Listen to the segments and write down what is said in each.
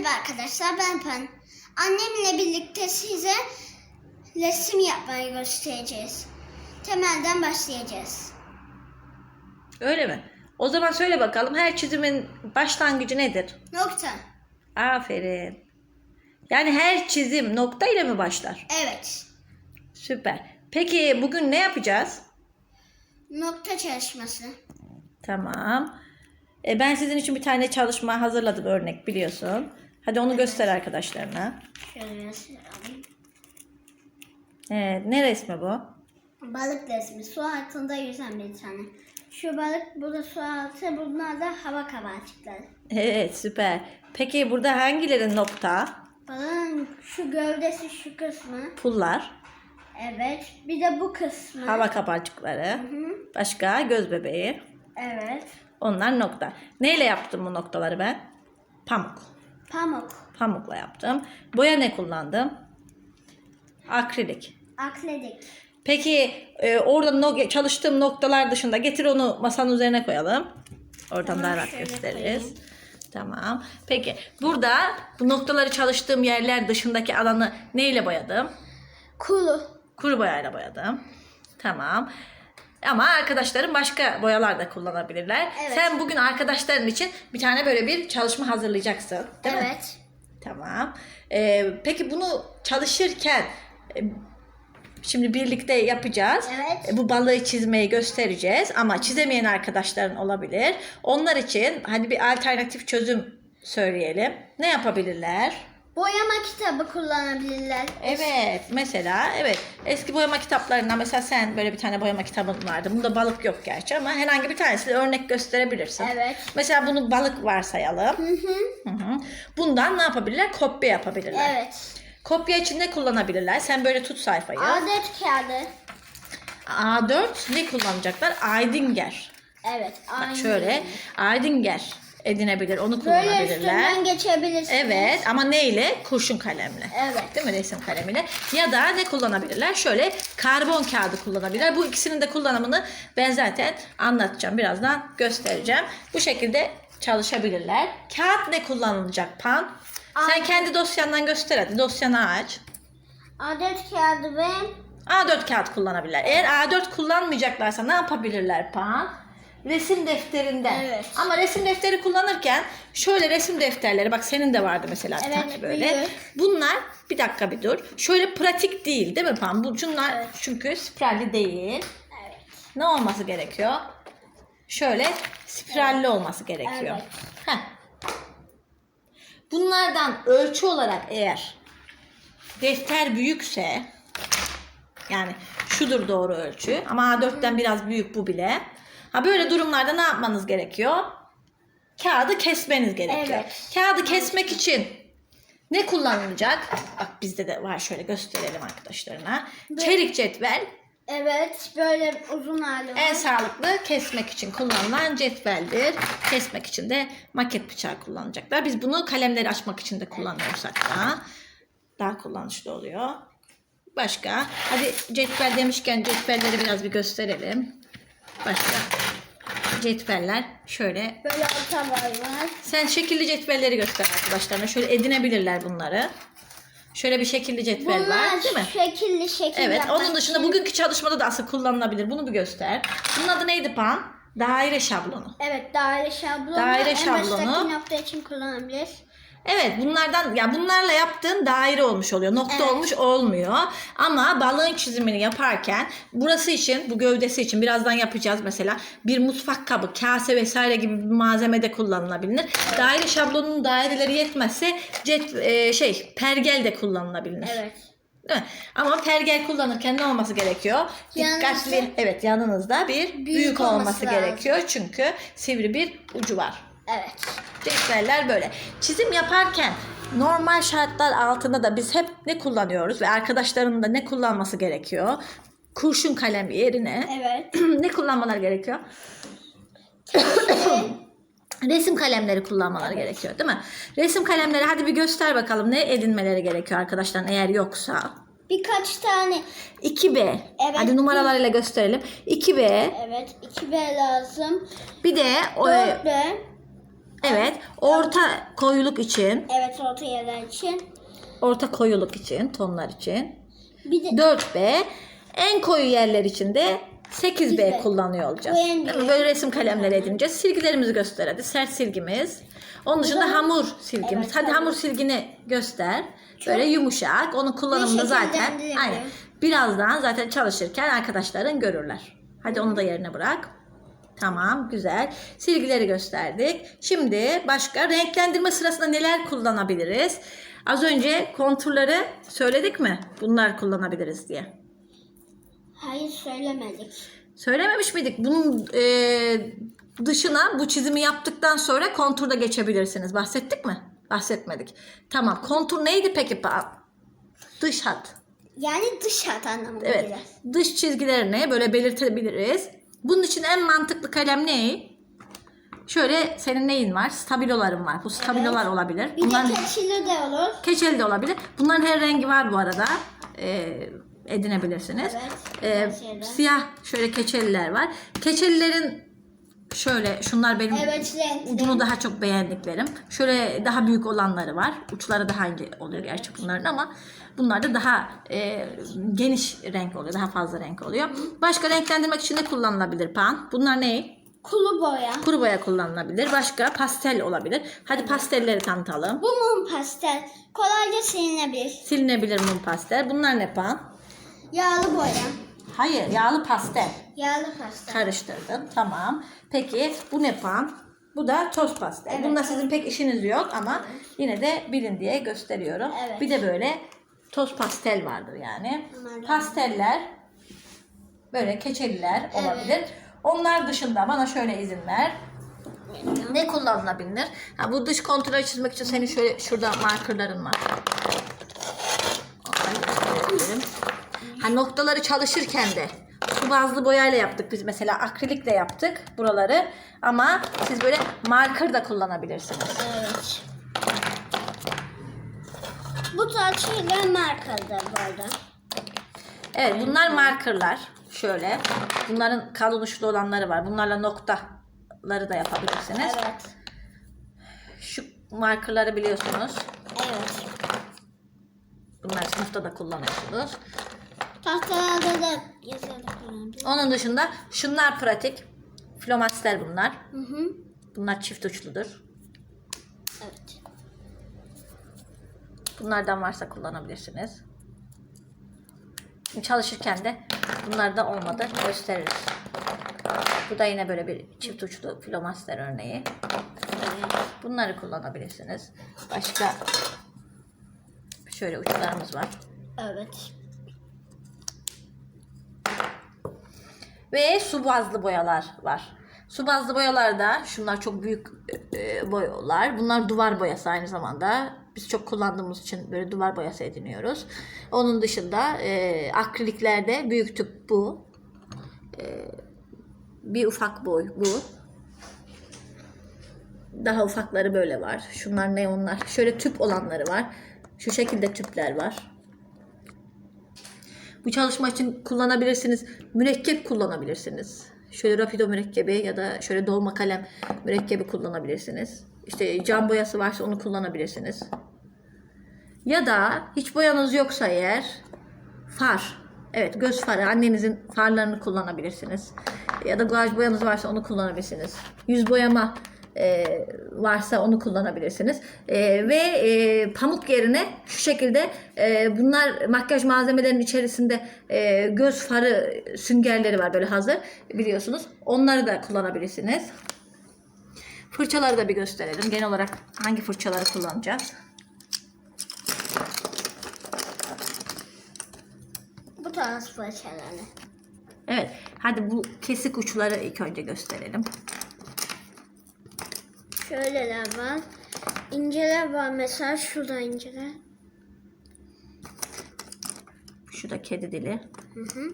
Merhaba arkadaşlar ben Pan. Annemle birlikte size resim yapmayı göstereceğiz. Temelden başlayacağız. Öyle mi? O zaman söyle bakalım her çizimin başlangıcı nedir? Nokta. Aferin. Yani her çizim nokta ile mi başlar? Evet. Süper. Peki bugün ne yapacağız? Nokta çalışması. Tamam. E, ben sizin için bir tane çalışma hazırladım örnek biliyorsun. Hadi onu göster arkadaşlarına. Şöyle alayım. Evet, ne resmi bu? Balık resmi. Su altında yüzen bir tane. Şu balık burada su altı. Bunlar da hava kabarcıkları. Evet süper. Peki burada hangileri nokta? Balığın şu gövdesi şu kısmı. Pullar, Evet. Bir de bu kısmı. hava kabarcıkları, Hı. başka göz bebeği. Evet. Onlar nokta. Neyle yaptım bu noktaları ben? Pamuk. Pamuk. Pamukla yaptım. Boya ne kullandım? Akrilik. Akledik. Peki e, orada no- çalıştığım noktalar dışında getir onu masanın üzerine koyalım. Oradan Tamam, daha rahat gösteririz. koyayım. Tamam. Peki burada bu noktaları çalıştığım yerler dışındaki alanı neyle boyadım? Kulu. Kuru boyayla boyadım. Tamam. Ama arkadaşlarım başka boyalar da kullanabilirler. Evet. Sen bugün arkadaşların için bir tane böyle bir çalışma hazırlayacaksın. Değil mi? evet. Tamam. Ee, peki bunu çalışırken e, şimdi birlikte yapacağız. Evet. E, Bu balığı çizmeyi göstereceğiz ama çizemeyen arkadaşların olabilir. Onlar için hadi bir alternatif çözüm söyleyelim. Ne yapabilirler? Boyama kitabı kullanabilirler. Evet mesela evet eski boyama kitaplarından mesela sen böyle bir tane boyama kitabın vardı. Bunda balık yok gerçi ama herhangi bir tanesiyle örnek gösterebilirsin. Evet. Mesela bunu balık varsayalım. Hı hı. Hı hı. Bundan ne yapabilirler? Kopya yapabilirler. Evet. Kopya için ne kullanabilirler? Sen böyle tut sayfayı. Adet kağıdı. A4 ne kullanacaklar? Aydinger. Evet. Bak şöyle Aydinger edinebilir. Onu Böyle kullanabilirler. üstünden geçebilirsiniz. Evet ama neyle? Kurşun kalemle. Evet. Değil mi resim kalemiyle? Ya da ne kullanabilirler? Şöyle karbon kağıdı kullanabilirler. Bu ikisinin de kullanımını ben zaten anlatacağım. Birazdan göstereceğim. Bu şekilde çalışabilirler. Kağıt ne kullanılacak Pan? Sen kendi dosyandan göster hadi. Dosyanı aç. Adet kağıdı ve A4 kağıt kullanabilirler. Eğer A4 kullanmayacaklarsa ne yapabilirler Pan? Resim defterinden. Evet. Ama resim defteri kullanırken şöyle resim defterleri bak senin de vardı mesela bir Evet, tane böyle. büyük. Bunlar bir dakika bir dur. Şöyle pratik değil değil mi Pan? Bu şunlar Evet. çünkü spiralli değil. evet. Ne olması gerekiyor? Şöyle spiralli olması gerekiyor. Evet. Heh. Bunlardan ölçü olarak eğer defter büyükse yani şudur doğru ölçü ama A4'ten biraz büyük bu bile. Ha böyle durumlarda ne yapmanız gerekiyor? Kağıdı kesmeniz gerekiyor. Evet. Kağıdı kesmek için ne kullanılacak? Bak bizde de var şöyle gösterelim arkadaşlarına. Çelik cetvel Evet. Böyle uzun hali var. en sağlıklı kesmek için kullanılan cetveldir. Kesmek için de maket bıçağı kullanacaklar. Biz bunu kalemleri açmak için de kullanıyoruz hatta. Daha kullanışlı oluyor. Başka? Hadi cetvel demişken cetvelleri biraz bir gösterelim. Başka? Cetveller şöyle. Böyle orta var. Sen şekilli cetvelleri göster arkadaşlarına. Şöyle edinebilirler bunları. Şöyle bir şekilli cetvel Bunlar var değil mi? şekilli şekil Evet onun dışında için- bugünkü çalışmada da asıl kullanılabilir. Bunu bir göster. Bunun adı neydi Pan? Daire şablonu. Evet daire şablonu. Daire En şablonu. baştaki nokta için kullanabilir. Evet bunlardan ya bunlarla yaptığın daire olmuş oluyor. Nokta Evet. olmuş olmuyor. Ama balığın çizimini yaparken burası için bu gövdesi için birazdan yapacağız mesela bir mutfak kabı, kase vesaire gibi bir malzemede kullanılabilir. Daire şablonunun daireleri yetmezse cet e, şey pergel de kullanılabilir. Evet. Değil mi? Ama pergel kullanırken ne olması gerekiyor? Yanınızda- Dikkatli. Evet yanınızda bir büyük, olması olması lazım. gerekiyor. Çünkü sivri bir ucu var. Evet. Cetveller böyle. Çizim yaparken normal şartlar altında da biz hep ne kullanıyoruz ve arkadaşlarının da ne kullanması gerekiyor? Kurşun kalem yerine Evet. ne kullanmaları gerekiyor? Resim kalemleri kullanmaları gerekiyor değil mi? Resim kalemleri hadi bir göster bakalım ne edinmeleri gerekiyor arkadaşlar eğer yoksa. Birkaç tane 2B. Evet. Hadi numaralarıyla gösterelim. 2B. evet 2B lazım. Bir de o, 4B. Evet. Orta koyuluk için, Evet orta yerler için. orta koyuluk için, tonlar için Bir de 4B. En koyu yerler için de 8B 8B. kullanıyor olacağız. Böyle resim kalemleri edineceğiz. Silgilerimizi göster hadi. Sert silgimiz. Onun dışında hamur silgimiz. Evet, hadi hamur. silgini göster. Böyle yumuşak. Onun kullanımını zaten aynen. Birazdan zaten çalışırken arkadaşların görürler. Hadi onu da yerine bırak. Tamam, güzel. Silgileri gösterdik. Şimdi başka renklendirme sırasında neler kullanabiliriz? Az önce konturları söyledik mi? Bunlar kullanabiliriz diye. hayır söylemedik. Söylememiş miydik? Bunun e, dışına bu çizimi yaptıktan sonra konturda geçebilirsiniz. Bahsettik mi? Bahsetmedik. Tamam. Kontur neydi peki? Dış hat. Yani dış hat anlamında Evet. biraz. Dış çizgilerini böyle belirtebiliriz. Bunun için en mantıklı kalem ne? Şöyle senin neyin var? Stabiloların var. Bu stabilolar olabilir. Bir Bunların de keçili de olur. keçeli de olabilir. Bunların her rengi var bu arada. Ee, edinebilirsiniz. Evet, Ee, siyah şöyle keçeliler var. Keçelilerin şöyle şunlar benim Evet renkli. ucunu daha çok beğendiklerim. Şöyle daha büyük olanları var. Uçları daha ince oluyor gerçi bunların ama bunlar da daha e, geniş renk oluyor. Daha fazla renk oluyor. Başka renklendirmek için de kullanılabilir pan. Bunlar ne? Kulu boya. Kuru boya kullanılabilir. Başka pastel olabilir. Hadi pastelleri tanıtalım. Bu mum pastel. Kolayca silinebilir. Silinebilir mum pastel. Bunlar ne pan? Yağlı boya. Hayır, yağlı pastel. Yağlı pastel. Karıştırdım. Tamam. Peki bu ne pan? Bu da toz pastel. Evet. Bunda sizin pek işiniz yok ama yine de bilin diye gösteriyorum. Evet. Bir de böyle toz pastel vardır yani. Da- Pasteller böyle keçeliler olabilir. Onlar dışında bana şöyle izin ver. Ne kullanılabilir? Ha, bu dış kontrolü çizmek için senin şöyle şurada markerların var. Onları gösterebilirim. Ha, noktaları çalışırken de su bazlı boyayla yaptık biz mesela akrilikle yaptık buraları ama siz böyle marker da kullanabilirsiniz. Evet. Bu taçıyla markadır bu arada. Evet bunlar markerlar. Şöyle. Bunların kalın uçlu olanları var. Bunlarla noktaları da yapabilirsiniz. Evet. Şu markerları biliyorsunuz. Evet. Bunlar sınıfta da kullanıyorsunuz. Tahtalarda da yazıda kullanılıyor. Onun dışında şunlar pratik. Flomaster bunlar. Hı hı. Bunlar çift uçludur. Evet. Bunlardan varsa kullanabilirsiniz. Şimdi çalışırken de bunlardan olmadı gösteririz. Bu da yine böyle bir çift uçlu flomaster örneği. Bunları kullanabilirsiniz. Başka şöyle uçlarımız var. Evet. Ve su bazlı boyalar var. Su bazlı boyalarda şunlar çok büyük e, boyalar. Bunlar duvar boyası aynı zamanda. Biz çok kullandığımız için böyle duvar boyası ediniyoruz. Onun dışında e, akriliklerde büyük tüp bu. E, bir ufak boy bu. Daha ufakları böyle var. Şunlar ne onlar? Şöyle tüp olanları var. Şu şekilde tüpler var. Bu çalışma için kullanabilirsiniz. Mürekkep kullanabilirsiniz. Şöyle rapido mürekkebi ya da şöyle dolma kalem mürekkebi kullanabilirsiniz. İşte cam boyası varsa onu kullanabilirsiniz. Ya da hiç boyanız yoksa eğer far. Evet göz farı. Annenizin farlarını kullanabilirsiniz. Ya da guaj boyanız varsa onu kullanabilirsiniz. Yüz boyama e, varsa onu kullanabilirsiniz. E, ve e, pamuk yerine şu şekilde e, bunlar makyaj malzemelerinin içerisinde e, göz farı süngerleri var böyle hazır biliyorsunuz. Onları da kullanabilirsiniz. Fırçaları da bir gösterelim. Genel olarak hangi fırçaları kullanacağız? Bu tarz fırçalarla. Evet. Hadi bu kesik uçları ilk önce gösterelim. Şöyleler var. İnceler var mesela şurada inceler. Şu da kedi dili. Hı hı.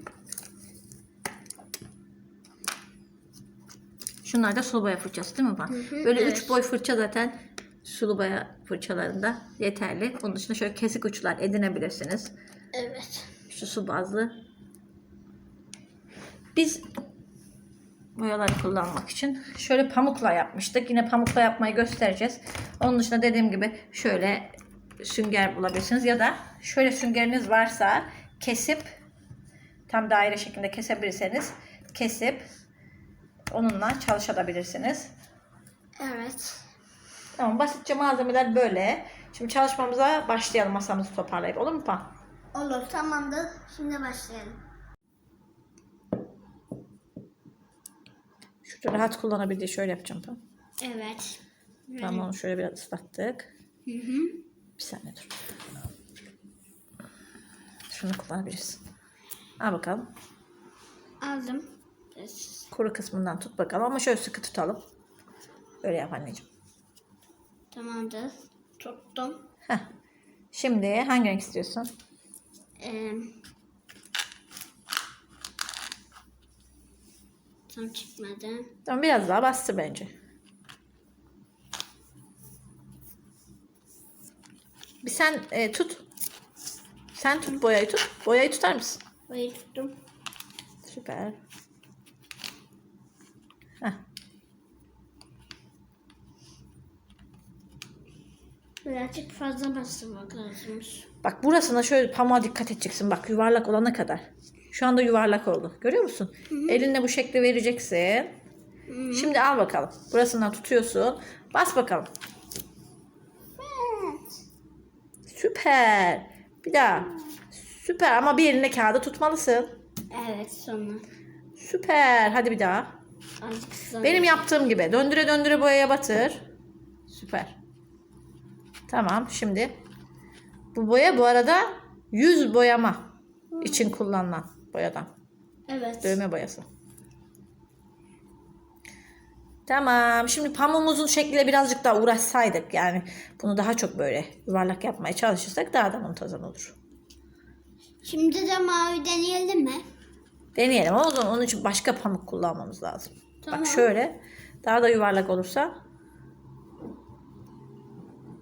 Şunlar da sulu boya fırçası değil mi bak? hı, Böyle evet. üç boy fırça zaten sulu boya fırçalarında yeterli. Onun dışında şöyle kesik uçlar edinebilirsiniz. Evet. Şu su bazlı. Biz boyaları kullanmak için. Şöyle pamukla yapmıştık. Yine pamukla yapmayı göstereceğiz. Onun dışında dediğim gibi şöyle sünger bulabilirsiniz ya da şöyle süngeriniz varsa kesip tam daire şeklinde kesebilirseniz kesip onunla çalışabilirsiniz. Evet. Tamam basitçe malzemeler böyle. Şimdi çalışmamıza başlayalım masamızı toparlayıp olur mu Pan? Olur tamamdır. Şimdi başlayalım. Şurada rahat kullanabildiği şöyle yapacağım Pan. Evet. Tamam onu şöyle biraz ıslattık. Hı hı. Bir saniye dur. Şunu kullanabilirsin. Al bakalım. Aldım. Kuru kısmından tut bakalım ama şöyle sıkı tutalım. Böyle yap anneciğim. Tamamdır. Tuttum. Heh. Şimdi hangi renk istiyorsun? Ee, tam çıkmadı. Tamam biraz daha bastır bence. Bir sen e, tut. Sen tut boyayı tut. Boyayı tutar mısın? Burayı tuttum. Süper. Heh. Birazcık fazla bastırmak lazımmış. Bak burasına şöyle pamuğa dikkat edeceksin. Bak yuvarlak olana kadar. Şu anda yuvarlak oldu. Görüyor musun? Elinle bu şekli vereceksin. Şimdi al bakalım. Burasından tutuyorsun. Bas bakalım. Evet. Süper. Bir daha. Süper ama bir eline kağıdı tutmalısın. Evet sonra. Süper. Hadi bir daha. Azıcık. Benim yaptığım gibi. Döndüre döndüre boyaya batır. Süper. Tamam şimdi. Bu boya bu arada yüz boyama için kullanılan boyadan. Evet. Dövme boyası. Tamam. Şimdi pamuğumuzun şekliyle birazcık daha uğraşsaydık yani bunu daha çok böyle yuvarlak yapmaya çalışırsak daha da muntazam olur. Şimdi de mavi deneyelim mi? Deneyelim ama o zaman onun için başka pamuk kullanmamız lazım. Tamam. Bak şöyle daha da yuvarlak olursa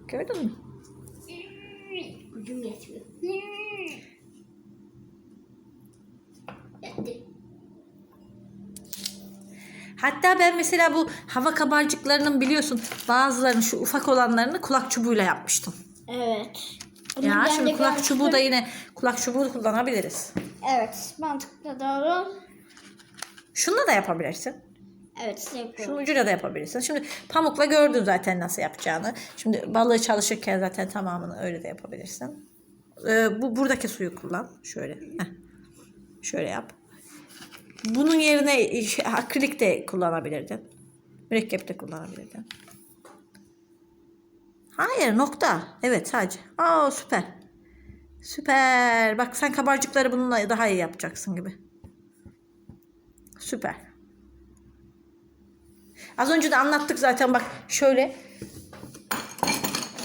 gördün mü? Gücüm yetmiyor. Yetti. Hatta ben mesela bu hava kabarcıklarının biliyorsun bazılarının şu ufak olanlarını kulak çubuğuyla yapmıştım. Evet. Bunu Ya şimdi kulak görmüştüm. çubuğu da yine kulak çubuğu kullanabiliriz. Evet. Mantıklı doğru. Şununla da yapabilirsin. Evet. Yapıyorum. Şunun ucuyla da yapabilirsin. Şimdi pamukla gördün zaten nasıl yapacağını. Şimdi balığı çalışırken zaten tamamını öyle de yapabilirsin. Ee, bu buradaki suyu kullan. Şöyle. Heh. Şöyle yap. Bunun yerine akrilik de kullanabilirdin. Mürekkep de kullanabilirdin. Hayır nokta. Evet sadece. Aa süper. Süper. Bak sen kabarcıkları bununla daha iyi yapacaksın gibi. Süper. Az önce de anlattık zaten bak şöyle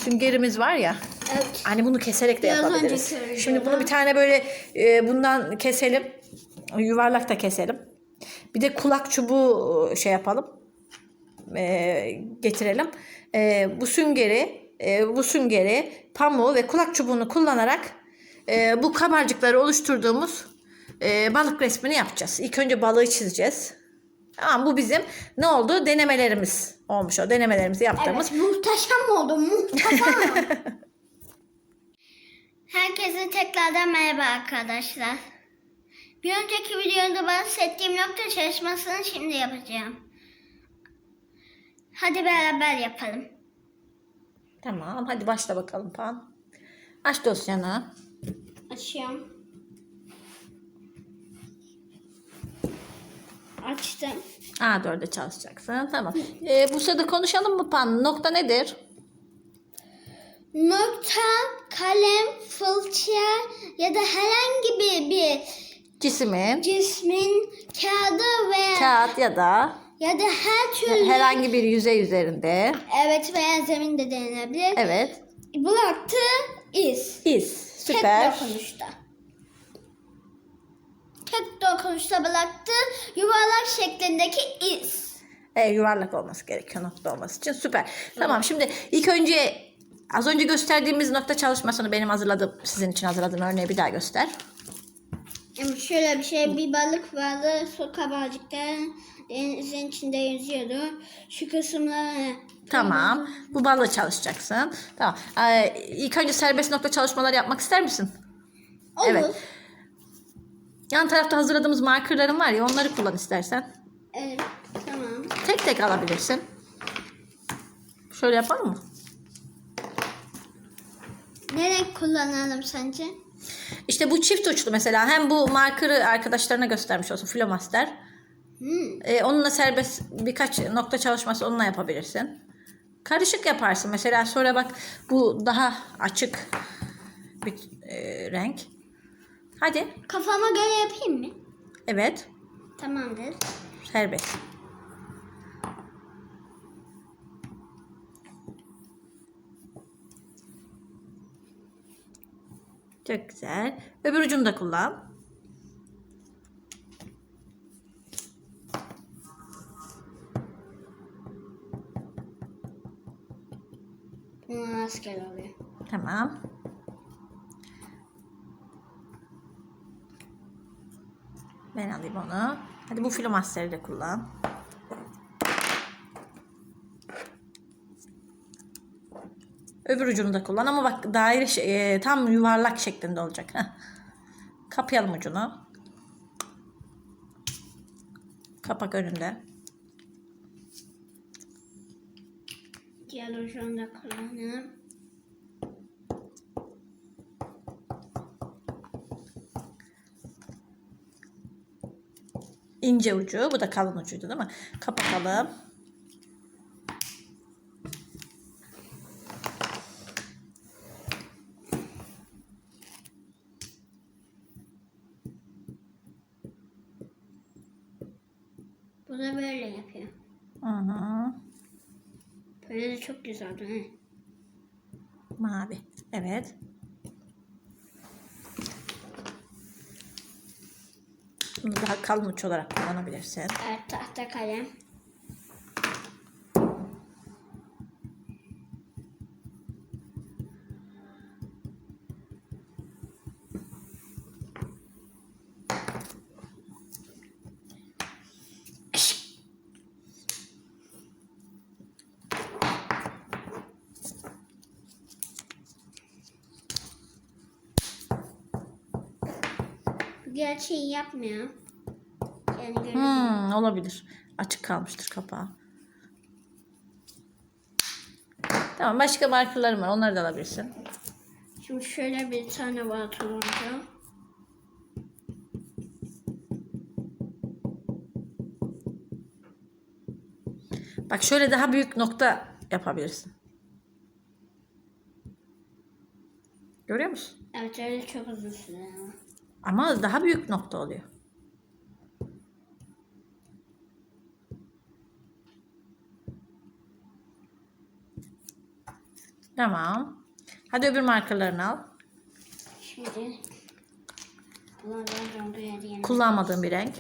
süngerimiz var ya. Evet. Hani bunu keserek de Biraz yapabiliriz. Şimdi bunu bir tane böyle e, bundan keselim. Yuvarlak da keselim. Bir de kulak çubuğu e, şey yapalım. E, getirelim. E, bu süngeri e, bu süngeri pamuğu ve kulak çubuğunu kullanarak e, bu kabarcıkları oluşturduğumuz e, balık resmini yapacağız. İlk önce balığı çizeceğiz. Tamam bu bizim ne oldu? Denemelerimiz olmuş o. Denemelerimizi yaptığımız. Evet, muhteşem oldu, muhteşem. Herkese tekrardan merhaba arkadaşlar. Bir önceki videomda bahsettiğim nokta çalışmasını şimdi yapacağım. Hadi beraber yapalım. Tamam hadi başla bakalım Pan. Aç dosyanı. Açıyorum. Açtım. A4'e çalışacaksın. Tamam. Ee, bu sırada konuşalım mı Pan? Nokta nedir? Nokta, kalem, fırça ya da herhangi bir, bir Cismin, cismin kağıdı veya kağıt ya da ya da her türlü herhangi bir yüzey üzerinde. evet veya zemin de denilebilir. Evet. Bıraktığı iz. İz. Tek Süper. dokunuşta. Tek dokunuşta bıraktığı yuvarlak şeklindeki iz. E, yuvarlak olması gerekiyor nokta olması için. Süper. Tamam şimdi ilk önce az önce gösterdiğimiz nokta çalışmasını benim hazırladığım, sizin için hazırladığım örneği bir daha göster. Şöyle bir şey bir balık vardı su kabarcıkta denizin içinde yüzüyordu. Şu kısımları Tamam. Bu balığı çalışacaksın. Tamam. Ee, ilk önce serbest nokta çalışmaları yapmak ister misin? olur. Evet. Yan tarafta hazırladığımız markerların var ya onları kullan istersen. Evet, tamam. Tek tek alabilirsin. Şöyle yapalım mı? Ne renk kullanalım sence? İşte bu çift uçlu mesela. Hem bu markerı arkadaşlarına göstermiş olsun. Flomaster. Hmm. Ee, onunla serbest birkaç nokta çalışması onunla yapabilirsin. Karışık yaparsın. Mesela sonra bak bu daha açık bir e, renk. Hadi. Kafama göre yapayım mı? Evet. Tamamdır. Serbest. Çok güzel. Öbür ucunu da kullan. Asker oluyor. Tamam. Ben alayım onu. Hadi bu filomasteri de kullan. Öbür ucunu da kullan ama bak daire şey- e, tam yuvarlak şeklinde olacak. Heh. Kapayalım ucunu. Kapak önünde. Diğer ucunu da kullanalım. İnce ucu. Bu da kalın ucuydu değil mi? Kapatalım. Bu da böyle yapıyor. Hı hı. Böyle de çok güzel değil mi? Mavi. Evet. Bunu daha kalın uç olarak kullanabilirsin. Evet, tahta kalem. Gerçeği yapmıyor. Yani. Hmm, olabilir. Açık kalmıştır kapağı. Tamam başka markalarım var. Onları da alabilirsin. Şimdi şöyle bir tane var turuncu. Bak şöyle daha büyük nokta yapabilirsin. Görüyor musun? Evet öyle çok uzun süre ama. Ama daha büyük nokta oluyor. Tamam. Hadi öbür markalarını al. Şimdi. Kullanmadığın bir renk.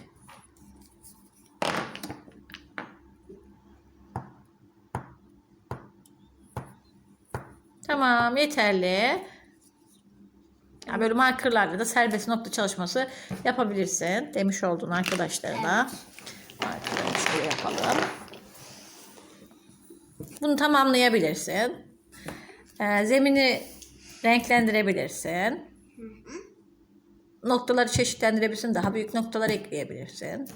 Tamam yeterli. Ya böyle markerlarla da serbest nokta çalışması yapabilirsin demiş oldun arkadaşlarına. Markerları şöyle yapalım. Bunu tamamlayabilirsin. Ee, zemini renklendirebilirsin. Noktaları çeşitlendirebilirsin. Daha büyük noktalar ekleyebilirsin.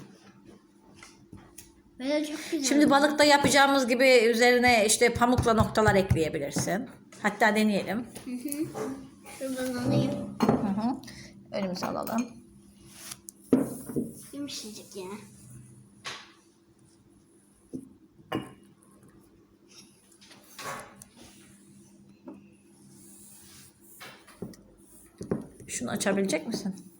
Şimdi balıkta yapacağımız gibi üzerine işte pamukla noktalar ekleyebilirsin. Hatta deneyelim. Şuradan alayım. Hı hı. Önümüze alalım. Yumuşacık ya. Şunu açabilecek misin?